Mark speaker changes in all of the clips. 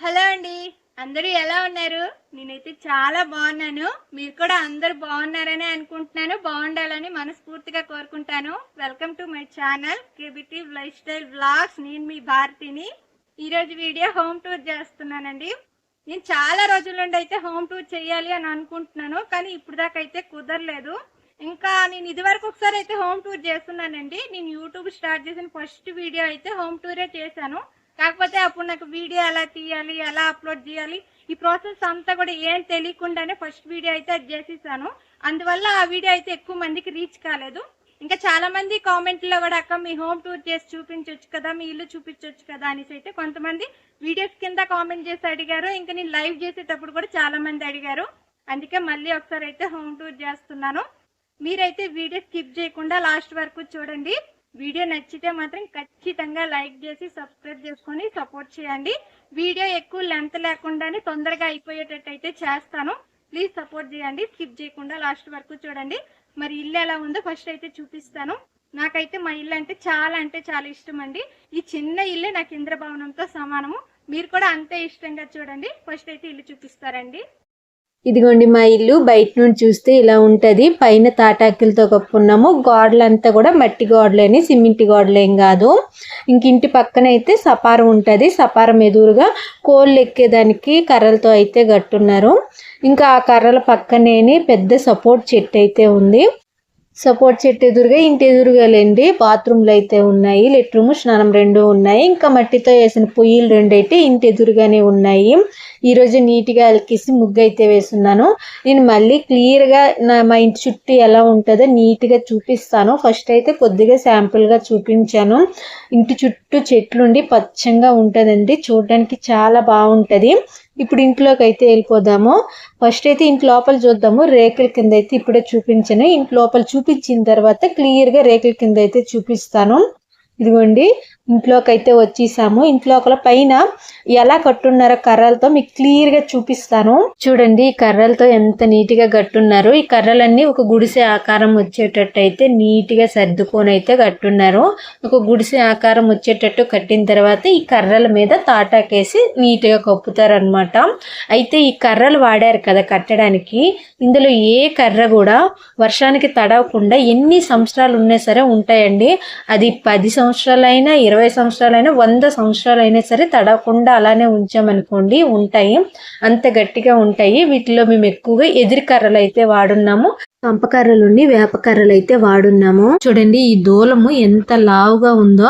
Speaker 1: Hello అండి. అందరూ ఎలా ఉన్నారు? నేనైతే చాలా బాగున్నాను. మీరు కూడా అందరూ బాగున్నారని అనుకుంటున్నాను. బాగుండాలని మనస్ఫూర్తిగా కోరుకుంటాను. Welcome to my channel KBT lifestyle blogs నేను మీ భారతిని. ఈరోజు వీడియో హోమ్ టూర్ చేస్తున్నానండి. నేను చాలా రోజుల నుండి అయితే హోమ్ టూర్ చేయాలి అని అనుకుంటున్నాను కానీ ఇప్పుడు దాకా అయితే కుదరలేదు. ఇంకా నేను ఇదివరకు ఒకసారి అయితే హోమ్ టూర్ చేస్తున్నానండి. నేను యూట్యూబ్ స్టార్ట్ చేసిన ఫస్ట్ వీడియో అయితే హోమ్ టూరే చేశాను. కాకపోతే అప్పుడు నాకు వీడియో ఎలా తీయాలి ఎలా అప్లోడ్ చేయాలి ఈ ప్రాసెస్ అంతా కూడా ఏం తెలియకుండానే ఫస్ట్ వీడియో అయితే అది చేసేసాను. అందువల్ల ఆ వీడియో అయితే ఎక్కువ మందికి రీచ్ కాలేదు. ఇంకా చాలా మంది కామెంట్లో కూడా అక్క మీ హోమ్ టూర్ చేసి చూపించవచ్చు కదా మీ ఇల్లు చూపించవచ్చు కదా అనేసి అయితే కొంతమంది వీడియోస్ కింద కామెంట్ చేసి అడిగారు. ఇంకా నేను లైవ్ చేసేటప్పుడు కూడా చాలా మంది అడిగారు. అందుకే మళ్ళీ ఒకసారి అయితే హోమ్ టూర్ చేస్తున్నాను. మీరైతే వీడియో స్కిప్ చేయకుండా లాస్ట్ వరకు చూడండి. వీడియో నచ్చితే మాత్రం ఖచ్చితంగా లైక్ చేసి సబ్స్క్రైబ్ చేసుకొని సపోర్ట్ చేయండి. వీడియో ఎక్కువ లెంత్ లేకుండానే తొందరగా అయిపోయేటట్టు అయితే చేస్తాను. ప్లీజ్ సపోర్ట్ చేయండి. స్కిప్ చేయకుండా లాస్ట్ వరకు చూడండి. మరి ఇల్లు ఎలా ఉందో ఫస్ట్ అయితే చూపిస్తాను. నాకైతే మా ఇల్లు అంటే చాలా అంటే చాలా ఇష్టం అండి. ఈ చిన్న ఇల్లే నాకు ఇంద్రభవనంతో సమానము. మీరు కూడా అంతే ఇష్టంగా చూడండి. ఫస్ట్ అయితే ఇల్లు చూపిస్తారండి.
Speaker 2: ఇదిగోండి మా ఇల్లు బయట నుండి చూస్తే ఇలా ఉంటుంది. పైన తాటాకులతో కప్పుకున్నాము. గోడలంతా కూడా మట్టి గోడలేని సిమెంట్ గోడలేం కాదు. ఇంక ఇంటి పక్కన అయితే సపారం ఉంటుంది. సపారం ఎదురుగా కోళ్ళు ఎక్కేదానికి కర్రలతో అయితే కట్టున్నారు. ఇంకా ఆ కర్రల పక్కనే పెద్ద సపోర్ట్ చెట్టు అయితే ఉంది. సపోర్ట్ చెట్టు ఎదురుగా ఇంటి ఎదురుగా లేండి. బాత్రూమ్లు అయితే ఉన్నాయి లెట్రూమ్ స్నానం రెండు ఉన్నాయి. ఇంకా మట్టితో వేసిన పొయ్యిలు రెండు అయితే ఇంటి ఎదురుగానే ఉన్నాయి. ఈరోజు నీట్గా అలికేసి ముగ్గు అయితే వేస్తున్నాను నేను మళ్ళీ క్లియర్గా నా మా ఇంటి చుట్టూ ఎలా ఉంటుందో నీట్గా చూపిస్తాను. ఫస్ట్ అయితే కొద్దిగా శాంపుల్గా చూపించాను. ఇంటి చుట్టూ చెట్లుండి పచ్చంగా ఉంటుందండి. చూడడానికి చాలా బాగుంటుంది. ఇప్పుడు ఇంట్లోకి అయితే వెళ్ళిపోదాము. ఫస్ట్ అయితే ఇంటి లోపల చూద్దాము. రేకుల కింద అయితే ఇప్పుడే చూపించాను. ఇంటి లోపల చూపించిన తర్వాత క్లియర్గా రేకుల కింద అయితే చూపిస్తాను. ఇదిగోండి. ఇంట్లోకి అయితే వచ్చేసాము. ఇంట్లోకల పైన ఎలా కట్టున్నారో కర్రలతో మీకు క్లియర్గా చూపిస్తాను. చూడండి ఈ కర్రలతో ఎంత నీట్గా కట్టున్నారు. ఈ కర్రలన్నీ ఒక గుడిసె ఆకారం వచ్చేటట్టు అయితే నీట్గా సర్దుకొని అయితే కట్టున్నారు. ఒక గుడిసె ఆకారం వచ్చేటట్టు కట్టిన తర్వాత ఈ కర్రల మీద తాటాకేసి నీట్గా కప్పుతారనమాట అయితే ఈ కర్రలు వాడారు కదా కట్టడానికి. ఇందులో ఏ కర్ర కూడా వర్షానికి తడవకుండా ఎన్ని సంవత్సరాలు ఉన్నా సరే ఉంటాయండి. అది పది సంవత్సరాలైనా ఇరవై ఇరవై సంవత్సరాలైనా వంద సంవత్సరాలైనా సరే తడవకుండా అలానే ఉంచామనుకోండి ఉంటాయి. అంత గట్టిగా ఉంటాయి. వీటిలో మేము ఎక్కువగా ఎదిరి కర్రలు అయితే వాడున్నాము. కంపకర్రలుండి వేపకర్రలు అయితే వాడున్నాము. చూడండి ఈ దూలము ఎంత లావుగా ఉందో.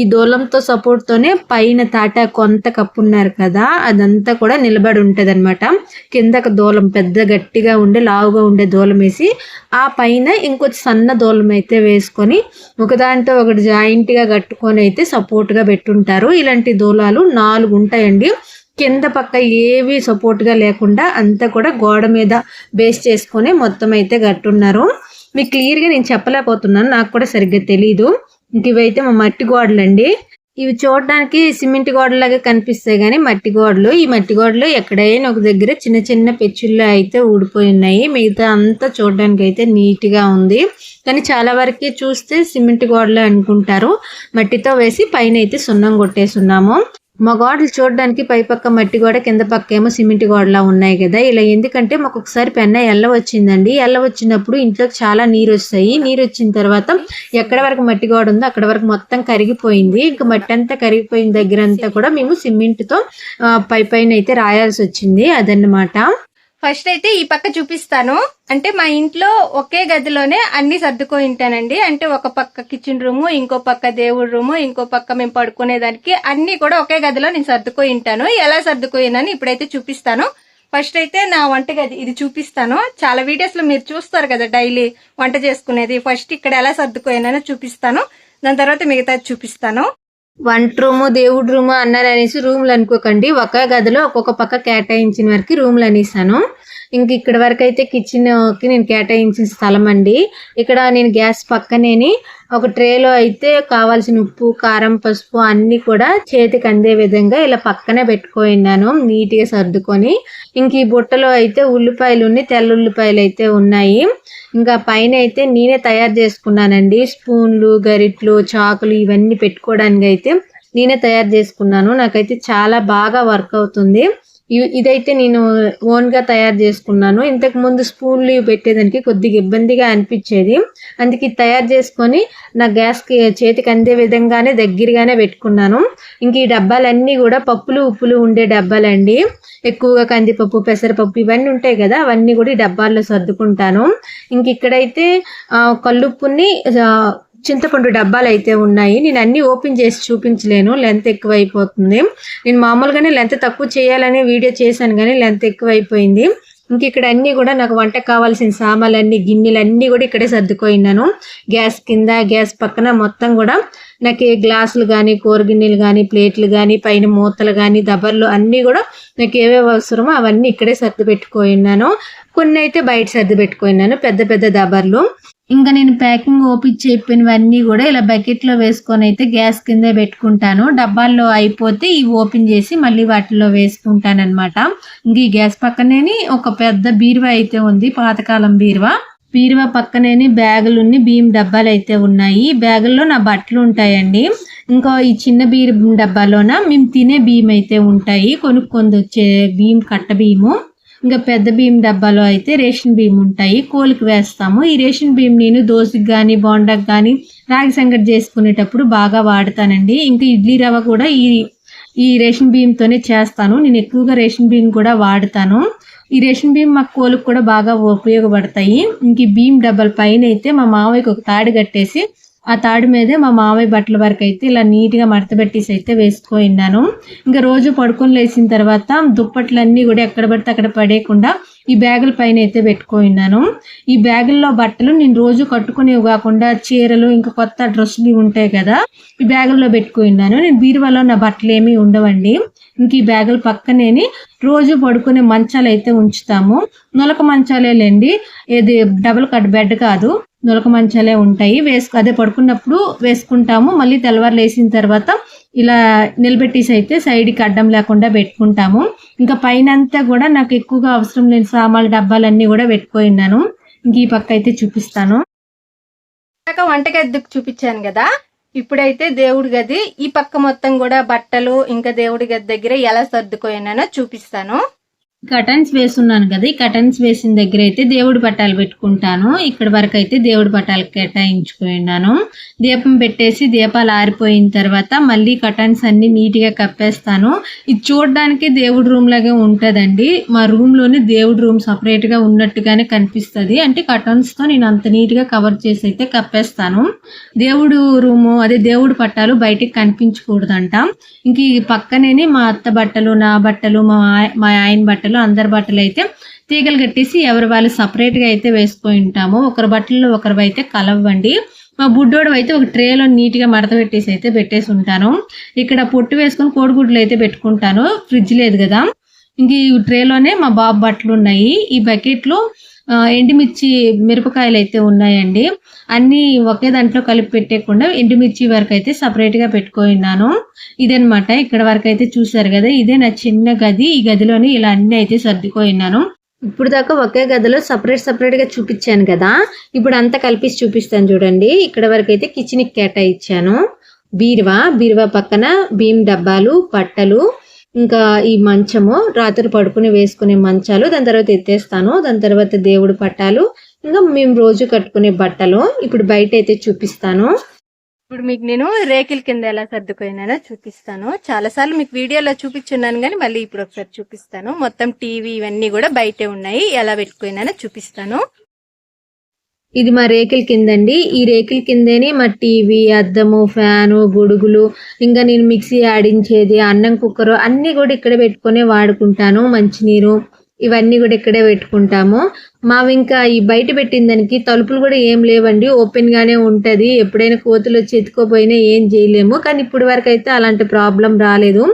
Speaker 2: ఈ దూలంతో సపోర్ట్ తోనే పైన తాట కొంత కప్పున్నారు కదా అదంతా కూడా నిలబడి ఉంటుంది అనమాట కిందకు దూలం పెద్ద గట్టిగా ఉండే లావుగా ఉండే దూలం వేసి ఆ పైన ఇంకొంచెం సన్న దూలం అయితే వేసుకొని ఒకదాంతో ఒకటి జాయింట్గా కట్టుకొని అయితే సపోర్ట్గా పెట్టుంటారు. ఇలాంటి దూలాలు నాలుగు ఉంటాయండి కింద పక్క ఏవి సపోర్ట్గా లేకుండా అంతా కూడా గోడ మీద బేస్ చేసుకొని మొత్తం అయితే కట్టున్నారు. మీకు క్లియర్గా నేను చెప్పలేకపోతున్నాను నాకు కూడా సరిగ్గా తెలియదు ఇవైతే మా మట్టి గోడలండి. ఇవి చూడడానికి సిమెంట్ గోడలాగా కనిపిస్తాయి కానీ మట్టి గోడలు. ఈ మట్టి గోడలు ఎక్కడైనా ఒక దగ్గర చిన్న చిన్న పెచ్చుల్లో అయితే ఊడిపోయి ఉన్నాయి. మిగతా అంతా చూడడానికి అయితే నీట్గా ఉంది. కానీ చాలా వరకు చూస్తే సిమెంట్ గోడలే అనుకుంటారు. మట్టితో వేసి పైన అయితే సున్నం కొట్టేసున్నాము మా గోడలు చూడడానికి పై పక్క మట్టి గోడ కింద పక్క ఏమో సిమెంట్ గోడలా ఉన్నాయి కదా. ఇలా ఎందుకంటే మాకు ఒకసారి పెన్న ఎల్ల వచ్చిందండి. ఎల్ల వచ్చినప్పుడు ఇంట్లోకి చాలా నీరు వస్తాయి నీరు వచ్చిన తర్వాత ఎక్కడ వరకు మట్టి గోడ ఉందో అక్కడ వరకు మొత్తం కరిగిపోయింది. ఇంకా మట్టి అంతా కరిగిపోయిన దగ్గర అంతా కూడా మేము సిమెంట్తో పై పైన అయితే రాయాల్సి వచ్చింది అదన్నమాట.
Speaker 1: ఫస్ట్ అయితే ఈ పక్క చూపిస్తాను. అంటే మా ఇంట్లో ఒకే గదిలోనే అన్ని సర్దుకొని ఉంటానండి అంటే ఒక పక్క కిచెన్ రూము ఇంకో పక్క దేవుడి రూము ఇంకో పక్క మేము పడుకునేదానికి అన్ని కూడా ఒకే గదిలో నేను సర్దుకొని ఉంటాను ఎలా సర్దుకోయినని ఇప్పుడైతే చూపిస్తాను. ఫస్ట్ అయితే నా వంట గది ఇది చూపిస్తాను. చాలా వీడియోస్లో మీరు చూస్తారు కదా డైలీ వంట చేసుకునేది. ఫస్ట్ ఇక్కడ ఎలా సర్దుకోయినో చూపిస్తాను. దాని తర్వాత మిగతా చూపిస్తాను.
Speaker 2: వంట రూము దేవుడి రూము అన్నారు అనేసి రూమ్లు అనుకోకండి. ఒక గదిలో ఒక్కొక్క పక్క కేటాయించిన వరకు రూమ్లు అనేసాను. ఇంక ఇక్కడ వరకు అయితే కిచెన్కి నేను కేటాయించిన స్థలం అండి ఇక్కడ నేను గ్యాస్ పక్కనేని ఒక ట్రేలో అయితే కావాల్సిన ఉప్పు కారం పసుపు అన్నీ కూడా చేతికి అందే విధంగా ఇలా పక్కనే పెట్టుకున్నాను నీట్గా సర్దుకొని. ఇంక ఈ బుట్టలో అయితే ఉల్లిపాయలు ఉన్నాయి తెల్ల ఉల్లిపాయలు అయితే ఉన్నాయి. ఇంకా పైన అయితే నేనే తయారు చేసుకున్నానండి. స్పూన్లు గరిట్లు చాకులు ఇవన్నీ పెట్టుకోవడానికి అయితే నేనే తయారు చేసుకున్నాను. నాకైతే చాలా బాగా వర్క్ అవుతుంది. ఇదైతే నేను ఓన్గా తయారు చేసుకున్నాను. ఇంతకు ముందు స్పూన్లు పెట్టేదానికి కొద్దిగా ఇబ్బందిగా అనిపించేది. అందుకే తయారు చేసుకొని నా గ్యాస్కి చేతికి అందే విధంగానే దగ్గరగానే పెట్టుకున్నాను. ఇంక ఈ డబ్బాలన్నీ కూడా పప్పులు ఉప్పులు ఉండే డబ్బాలండి. ఎక్కువగా కందిపప్పు పెసరపప్పు ఇవన్నీ ఉంటాయి కదా అవన్నీ కూడా ఈ డబ్బాల్లో సర్దుకుంటాను. ఇంక ఇక్కడైతే కల్లుప్పుని చింతపండు డబ్బాలు అయితే ఉన్నాయి. నేను అన్నీ ఓపెన్ చేసి చూపించలేను. లెంత్ ఎక్కువ అయిపోతుంది నేను మామూలుగానే లెంత్ తక్కువ చేయాలని వీడియో చేశాను కానీ లెంత్ ఎక్కువ అయిపోయింది ఇంక ఇక్కడ అన్నీ కూడా నాకు వంట కావాల్సిన సామాన్లు అన్ని గిన్నెలు అన్నీ కూడా ఇక్కడే సర్దుకోయినాను గ్యాస్ కింద గ్యాస్ పక్కన మొత్తం కూడా నాకు ఏ గ్లాసులు కానీ కూర గిన్నెలు కానీ ప్లేట్లు కానీ పైన మూతలు కానీ దబర్లు అన్నీ కూడా నాకు ఏవేవి అవసరమో అవన్నీ ఇక్కడే సర్ది పెట్టుకోయినాను కొన్ని అయితే బయట సర్ది పెట్టుకున్నాను పెద్ద పెద్ద దబర్లు. ఇంకా నేను ప్యాకింగ్ ఓపెన్ చెప్పినవన్నీ కూడా ఇలా బకెట్లో వేసుకొని అయితే గ్యాస్ కింద పెట్టుకుంటాను. డబ్బాల్లో అయిపోతే ఇవి ఓపెన్ చేసి మళ్ళీ వాటిలో వేసుకుంటాను అనమాట ఇంక ఈ గ్యాస్ పక్కనేని ఒక పెద్ద బీరువా అయితే ఉంది పాతకాలం బీరువా. బీరువా బ్యాగులు ఉన్ని బియ్యం డబ్బాలు అయితే ఉన్నాయి. ఈ బ్యాగుల్లో నా బట్టలు ఉంటాయండి. ఇంకా ఈ చిన్న బియ్యం డబ్బాలోన మేము తినే బియ్యం అయితే ఉంటాయి. కొనుక్కొని వచ్చే బియ్యం కట్ట బియ్యము ఇంకా పెద్ద బియ్యం డబ్బాలో అయితే రేషన్ బియ్యం ఉంటాయి. కోలికి వేస్తాము. ఈ రేషన్ బియ్యం నేను దోశకి కానీ బోండాకి కానీ రాగి సంగటి చేసుకునేటప్పుడు బాగా వాడతానండి. ఇంకా ఇడ్లీ రవ్వ కూడా ఈ ఈ రేషన్ బియ్యంతోనే చేస్తాను. నేను ఎక్కువగా రేషన్ బియ్యం కూడా వాడతాను. ఈ రేషన్ బియ్యం మా కోళ్ళకు కూడా బాగా ఉపయోగపడతాయి. ఇంక ఈ బియ్యం డబ్బాల పైన అయితే మా మావయ్యకి ఒక తాడు కట్టేసి ఆ తాడు మీదే మా మామయ్య బట్టల వరకు అయితే ఇలా నీట్గా మడతపెట్టేసి అయితే వేసుకున్నాను ఇంకా రోజు పడుకొని లేచిన తర్వాత దుప్పట్లన్నీ కూడా ఎక్కడ పడితే అక్కడ పడేయకుండా ఈ బ్యాగుల పైన అయితే పెట్టుకున్నాను ఈ బ్యాగుల్లో బట్టలు నేను రోజు కట్టుకునేవి కాకుండా చీరలు ఇంకా కొత్త డ్రెస్సులు ఉంటాయి కదా ఈ బ్యాగుల్లో పెట్టుకున్నాను నేను బీరువాలో నా బట్టలు ఏమీ ఉండవండి. ఇంక ఈ బ్యాగుల పక్కనేని రోజు పడుకునే మంచాలు అయితే ఉంచుతాము. నొలక మంచాలేలేండి. ఇది డబుల్ కట్ బెడ్ కాదు. నొలక మంచాలే ఉంటాయి. వేసు అదే పడుకున్నప్పుడు వేసుకుంటాము. మళ్ళీ తెల్లవారు లేసిన తర్వాత ఇలా నిలబెట్టేసి అయితే సైడ్కి అడ్డం లేకుండా పెట్టుకుంటాము. ఇంకా పైన అంతా కూడా నాకు ఎక్కువగా అవసరం లేని సామాన్లు డబ్బాలన్నీ కూడా పెట్టుకున్నాను ఇంక ఈ పక్క అయితే చూపిస్తాను.
Speaker 1: ఇందాక వంటగది చూపించాను కదా? ఇప్పుడైతే దేవుడి గది. ఈ పక్క మొత్తం కూడా బట్టలు ఇంకా దేవుడి గది దగ్గర ఎలా సర్దుకోయినానో చూపిస్తాను.
Speaker 2: కటన్స్ వేసున్నాను కదా ఈ కటన్స్ వేసిన దగ్గర అయితే దేవుడి పట్టాలు పెట్టుకుంటాను. ఇక్కడ వరకు అయితే దేవుడి పట్టాలు కేటాయించుకున్నాను. దీపం పెట్టేసి దీపాలు ఆరిపోయిన తర్వాత మళ్ళీ కటన్స్ అన్ని నీట్గా కప్పేస్తాను. ఇది చూడడానికి దేవుడి రూమ్ లాగే ఉంటదండి. మా రూమ్లోనే దేవుడి రూమ్ సపరేట్గా ఉన్నట్టుగానే కనిపిస్తది. అంటే కటన్స్తో నేను అంత నీట్గా కవర్ చేసి అయితే కప్పేస్తాను. దేవుడు రూము అదే దేవుడి పట్టాలు బయటికి కనిపించకూడదంట. ఇంక ఈ పక్కనే మా అత్త బట్టలు నా బట్టలు మా మా ఆయన బట్టలు అందరి బట్టలు అయితే తీగలు కట్టేసి ఎవరి వాళ్ళు సపరేట్గా అయితే వేసుకొని ఉంటాము. ఒకరి బట్టల్లో ఒకరి అయితే కలవండి. మా బుడ్డోడు అయితే ఒక ట్రేలో నీట్గా మడత పెట్టేసి అయితే పెట్టేసి ఉంటాను. ఇక్కడ పొట్టు వేసుకొని కోడిగుడ్లు అయితే పెట్టుకుంటాను. ఫ్రిడ్జ్ లేదు కదా. ఇంక ఈ ట్రేలోనే మా బాబు బట్టలు ఉన్నాయి. ఈ బకెట్లో ఎండుమిర్చి మిరపకాయలు అయితే ఉన్నాయండి. అన్నీ ఒకే దాంట్లో కలిపి పెట్టేయకుండా ఎండుమిర్చి వరకు అయితే సపరేట్గా పెట్టుకున్నాను. ఇదనమాట ఇక్కడ వరకు అయితే చూసారు కదా ఇదే నా చిన్న గది. ఈ గదిలోని ఇలా అన్ని అయితే సర్దుకున్నాను. ఇప్పుడు దాకా ఒకే గదిలో సపరేట్ సపరేట్గా చూపించాను కదా. ఇప్పుడు అంతా కలిపి చూపిస్తాను చూడండి. ఇక్కడ వరకు అయితే కిచెన్కి కేటాయించాను. బీరువా బీరువా పక్కన భీమ్ డబ్బాలు బట్టలు ఇంకా ఈ మంచము రాత్రి పడుకుని వేసుకునే మంచాలు దాని తర్వాత ఎత్తేస్తాను. దాని తర్వాత దేవుడు పట్టాలు ఇంకా మేము రోజు కట్టుకునే బట్టలు ఇప్పుడు బయట అయితే చూపిస్తాను.
Speaker 1: ఇప్పుడు మీకు నేను రేకుల కింద ఎలా సర్దుకోయినానో చూపిస్తాను. చాలాసార్లు మీకు వీడియోలో చూపించున్నాను కానీ మళ్ళీ ఇప్పుడు ఒకసారి చూపిస్తాను. మొత్తం టీవీ ఇవన్నీ కూడా బయటే ఉన్నాయి. ఎలా పెట్టుకున్నానో చూపిస్తాను.
Speaker 2: ఇది మా రేకుల కిందండి. ఈ రేకుల కిందేనే మా టీవీ అద్దము ఫ్యాను గొడుగులు ఇంకా నేను మిక్సీ ఆడించేది అన్నం కుక్కరు అన్నీ కూడా ఇక్కడే పెట్టుకొని వాడుకుంటాను. మంచినీరు ఇవన్నీ కూడా ఇక్కడే పెట్టుకుంటాము. మావి ఇంకా ఈ బయట పెట్టిన దానికి తలుపులు కూడా ఏం లేవండి. ఓపెన్గానే ఉంటుంది. ఎప్పుడైనా కోతులు వచ్చి ఎత్తుకోపోయినా ఏం చేయలేము. కానీ ఇప్పటి వరకు అయితే అలాంటి ప్రాబ్లం రాలేదు.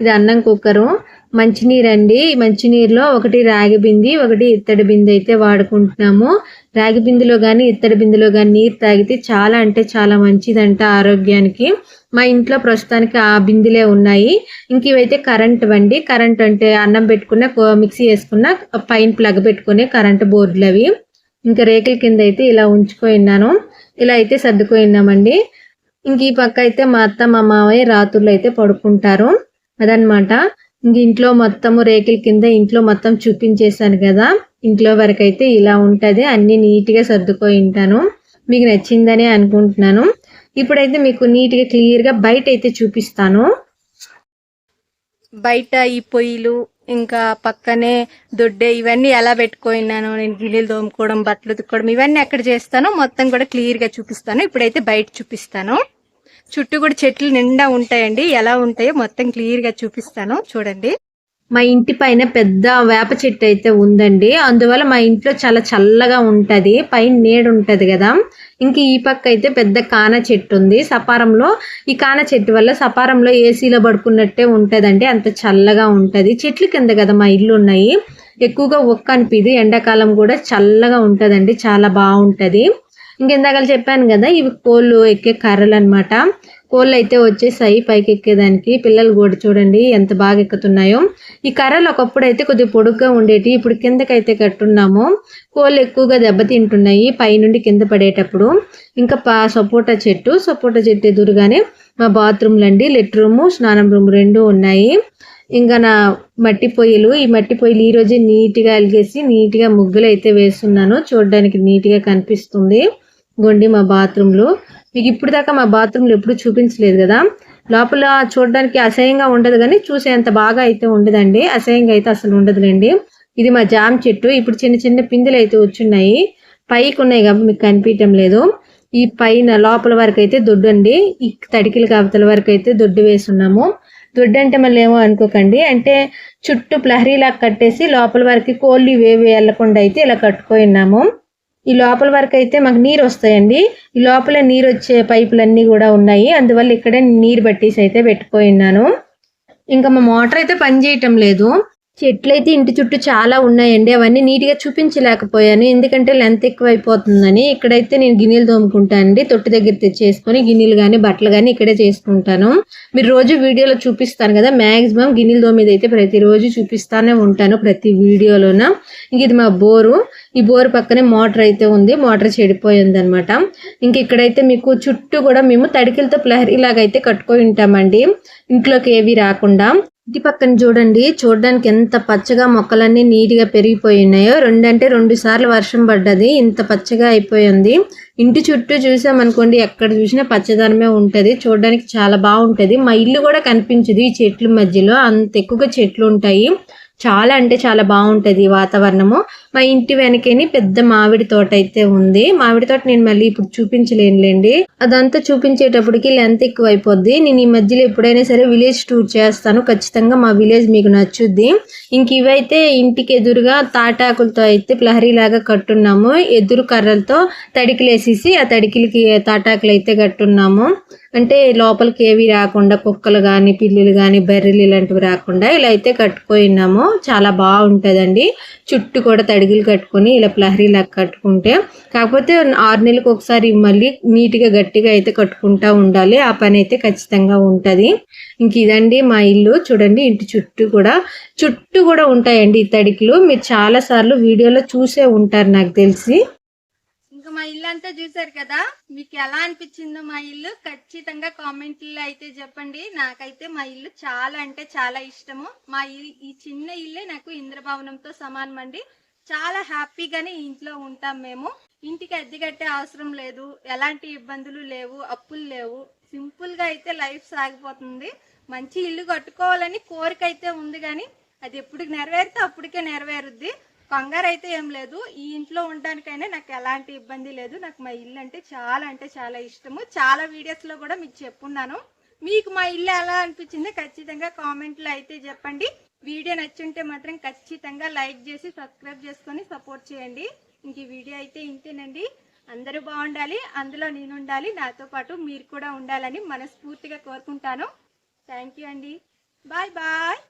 Speaker 2: ఇది అన్నం కుక్కరు. మంచినీరు అండి మంచినీరులో ఒకటి రాగి బింది ఒకటి ఇత్తడి బింది అయితే వాడుకుంటున్నాము. రాగి బిందులో కానీ ఇత్తడి బిందులో కానీ నీరు తాగితే చాలా అంటే చాలా మంచిదంట ఆరోగ్యానికి. మా ఇంట్లో ప్రస్తుతానికి ఆ బిందులే ఉన్నాయి. ఇంక ఇవైతే కరెంట్ వండి కరెంట్ అంటే అన్నం పెట్టుకున్న మిక్సీ వేసుకున్న పైన ప్లగ్ పెట్టుకునే కరెంట్ బోర్డులు అవి. ఇంకా రేకుల కింద అయితే ఇలా ఉంచుకున్నాను ఇలా అయితే సర్దుకున్నామండి ఇంక ఈ పక్క అయితే మా అత్త మా మావయ్య రాత్రులు అయితే పడుకుంటారు. అదనమాట ఇంక ఇంట్లో మొత్తము రేకుల కింద ఇంట్లో మొత్తం చూపించేశాను కదా. ఇంట్లో వరకు అయితే ఇలా ఉంటుంది. అన్ని నీట్గా సర్దుకొని ఉంటాను. మీకు నచ్చిందని అనుకుంటున్నాను. ఇప్పుడైతే మీకు నీట్గా క్లియర్గా బయట అయితే చూపిస్తాను.
Speaker 1: బయట ఈ పొయ్యిలు ఇంకా పక్కనే దొడ్డే ఇవన్నీ ఎలా పెట్టుకున్నాను నేను గిన్నెలు తోముకోవడం బట్టలు ఉతుక్కోవడం ఇవన్నీ ఎక్కడ చేస్తానో. మొత్తం కూడా క్లియర్గా చూపిస్తాను. ఇప్పుడైతే బయట చూపిస్తాను. చుట్టూ కూడా చెట్లు నిండా ఉంటాయండి. ఎలా ఉంటాయో మొత్తం క్లియర్గా చూపిస్తాను. చూడండి.
Speaker 2: మా ఇంటి పైన పెద్ద వేప చెట్టు అయితే ఉందండి. అందువల్ల మా ఇంట్లో చాలా చల్లగా ఉంటది. పైన నీడ ఉంటది కదా. ఇంక ఈ పక్క అయితే పెద్ద కాన చెట్టు ఉంది. సపారంలో ఈ కాన చెట్టు వల్ల సపారంలో ఏసీలో పడుకున్నట్టే ఉంటుందండి. అంత చల్లగా ఉంటది. చెట్లు కింద కదా మా ఇల్లు ఉన్నాయి. ఎక్కువగా ఒక్క అనిపిది. ఎండాకాలం కూడా చల్లగా ఉంటుందండి. చాలా బాగుంటది. ఇంకెందాక చెప్పాను కదా ఇవి కోళ్ళు ఎక్కే కర్రలు అనమాట కోళ్ళు అయితే వచ్చేసాయి పైకి ఎక్కేదానికి. పిల్లలు కూడా చూడండి ఎంత బాగా ఎక్కుతున్నాయో. ఈ కర్రలు ఒకప్పుడు అయితే కొద్దిగా పొడుగ్గా ఉండేటి ఇప్పుడు కిందకైతే కట్టున్నాము. కోళ్ళు ఎక్కువగా దెబ్బతింటున్నాయి పైనుండి కింద పడేటప్పుడు. ఇంకా పా సపోటా చెట్టు సపోటా చెట్టు ఎదురుగానే మా బాత్రూమ్లు అండి లెట్ రూము స్నానం రూమ్ రెండు ఉన్నాయి. ఇంకా నా మట్టి పొయ్యిలు ఈ మట్టి పొయ్యిలు ఈ రోజే నీట్గా అలిగేసి నీట్గా ముగ్గులు అయితే వేస్తున్నాను. చూడడానికి నీట్గా కనిపిస్తుంది. గొండి మా బాత్రూంలో. మీకు ఇప్పుడు దాకా మా బాత్రూంలో ఎప్పుడు చూపించలేదు కదా. లోపల చూడడానికి అసహ్యంగా ఉండదు కానీ చూసేంత బాగా అయితే ఉండదండి. అసహ్యంగా అయితే అసలు ఉండదులేండి. ఇది మా జామ చెట్టు. ఇప్పుడు చిన్న చిన్న పిందెలు అయితే వచ్చున్నాయి. పైకి ఉన్నాయి కాబట్టి మీకు కనిపించడం లేదు. ఈ పైన లోపల వరకు అయితే దొడ్డు అండి. ఈ తడికిల కవతల వరకు అయితే దొడ్డు వేసున్నాము. దొడ్డు అంటే మళ్ళీ ఏమో అనుకోకండి. అంటే చుట్టూ లాగా కట్టేసి లోపల వరకు కోళ్ళు వేవి వెళ్ళకుండా అయితే ఇలా కట్టుకున్నాము ఈ లోపల వరకు అయితే మాకు నీరు వస్తాయండి. ఈ లోపల నీరు వచ్చే పైపులన్నీ కూడా ఉన్నాయి. అందువల్ల ఇక్కడే నీరు పట్టేసి అయితే పెట్టుకున్నాను ఇంకా మా మోటార్ అయితే పనిచేయటం లేదు. చెట్లు అయితే ఇంటి చుట్టూ చాలా ఉన్నాయండి. అవన్నీ నీట్గా చూపించలేకపోయాను. ఎందుకంటే లెంత్ ఎక్కువ అయిపోతుందని ఇక్కడైతే నేను గిన్నెలు తోముకుంటాను అండి. తొట్టి దగ్గర తెచ్చేసుకొని గిన్నెలు కానీ బట్టలు కానీ ఇక్కడే చేసుకుంటాను. మీరు రోజు వీడియోలో చూపిస్తాను కదా మ్యాక్సిమం గిన్నెలు తోమేది అయితే ప్రతిరోజు చూపిస్తానే ఉంటాను ప్రతి వీడియోలోన. ఇంక ఇది మా బోరు. ఈ బోరు పక్కనే మోటార్ అయితే ఉంది. మోటార్ చెడిపోయింది అనమాట ఇంక ఇక్కడైతే మీకు చుట్టూ కూడా మేము తడికిలతో ప్లహరీ లాగా అయితే కట్టుకొని ఉంటామండి. ఇంట్లోకి ఏవి రాకుండా. ఇంటి పక్కన చూడండి చూడడానికి ఎంత పచ్చగా మొక్కలన్నీ నీట్గా పెరిగిపోయి ఉన్నాయో రెండంటే రెండు సార్లు వర్షం పడ్డది ఇంత పచ్చగా అయిపోయింది. ఇంటి చుట్టూ చూసామనుకోండి ఎక్కడ చూసినా పచ్చదనమే ఉంటది. చూడడానికి చాలా బాగుంటది. మా ఇల్లు కూడా కనిపించదు ఈ చెట్ల మధ్యలో. అంత ఎక్కువగా చెట్లు ఉంటాయి. చాలా అంటే చాలా బాగుంటుంది ఈ వాతావరణము. మా ఇంటి వెనకేని పెద్ద మామిడి తోట అయితే ఉంది. మామిడి తోట నేను మళ్ళీ ఇప్పుడు చూపించలేనులేండి. అదంతా చూపించేటప్పటికి లెంత్ ఎక్కువ అయిపోద్ది నేను ఈ మధ్యలో ఎప్పుడైనా సరే విలేజ్ టూర్ చేస్తాను. ఖచ్చితంగా మా విలేజ్ మీకు నచ్చుద్ది. ఇంక ఇవైతే ఇంటికి ఎదురుగా తాటాకులతో అయితే ప్రహరీ లాగా కట్టున్నాము. ఎదురు కర్రలతో తడికిలేసేసి ఆ తడికిలకి తాటాకులు అయితే కట్టున్నాము. అంటే లోపలికి ఏవి రాకుండా కుక్కలు కానీ పిల్లులు కానీ బర్రెలు ఇలాంటివి రాకుండా ఇలా అయితే కట్టుకున్నాము. చాలా బాగుంటుందండి. చుట్టూ కూడా తడిగిలు కట్టుకొని ఇలా ప్లహరీలా కట్టుకుంటే. కాకపోతే ఆరు నెలలకు ఒకసారి మళ్ళీ నీట్గా గట్టిగా అయితే కట్టుకుంటా ఉండాలి. ఆ పని అయితే ఖచ్చితంగా ఉంటుంది. ఇంక ఇదండి మా ఇల్లు. చూడండి ఇంటి చుట్టూ కూడా. చుట్టూ కూడా ఉంటాయండి ఈ తడికిలు మీరు చాలా సార్లు వీడియోలో చూసే ఉంటారు నాకు తెలిసి.
Speaker 1: ఇంకా మా ఇల్లు అంతా చూసారు కదా? మీకు ఎలా అనిపించిందో మా ఇల్లు? ఖచ్చితంగా కామెంట్లో అయితే చెప్పండి. నాకైతే మా ఇల్లు చాలా అంటే చాలా ఇష్టము. మా ఇల్లు ఈ చిన్న ఇల్లే నాకు ఇంద్రభవనంతో సమానం అండి. చాలా హ్యాపీగానే ఇంట్లో ఉంటాం మేము. ఇంటికి అద్దె కట్టే అవసరం లేదు. ఎలాంటి ఇబ్బందులు లేవు. అప్పులు లేవు. సింపుల్గా అయితే లైఫ్ సాగిపోతుంది. మంచి ఇల్లు కట్టుకోవాలని కోరిక అయితే ఉంది కానీ అది ఎప్పుడు నెరవేరితే అప్పటికే నెరవేరుద్ది. కంగారు అయితే ఏం లేదు. ఈ ఇంట్లో ఉండడానికైనా నాకు ఎలాంటి ఇబ్బంది లేదు. నాకు మా ఇల్లు అంటే చాలా అంటే చాలా ఇష్టము. చాలా వీడియోస్లో కూడా మీకు చెప్పున్నాను. మీకు మా ఇల్లు ఎలా అనిపించింది ఖచ్చితంగా కామెంట్లో అయితే చెప్పండి. వీడియో నచ్చుంటే మాత్రం ఖచ్చితంగా లైక్ చేసి సబ్స్క్రైబ్ చేసుకొని సపోర్ట్ చేయండి. ఇంక ఈ వీడియో అయితే ఇంతేనండి. అందరూ బాగుండాలి. అందులో నేను ఉండాలి. నాతో పాటు మీరు కూడా ఉండాలని మనస్ఫూర్తిగా కోరుకుంటాను. థ్యాంక్ యూ అండి. Bye bye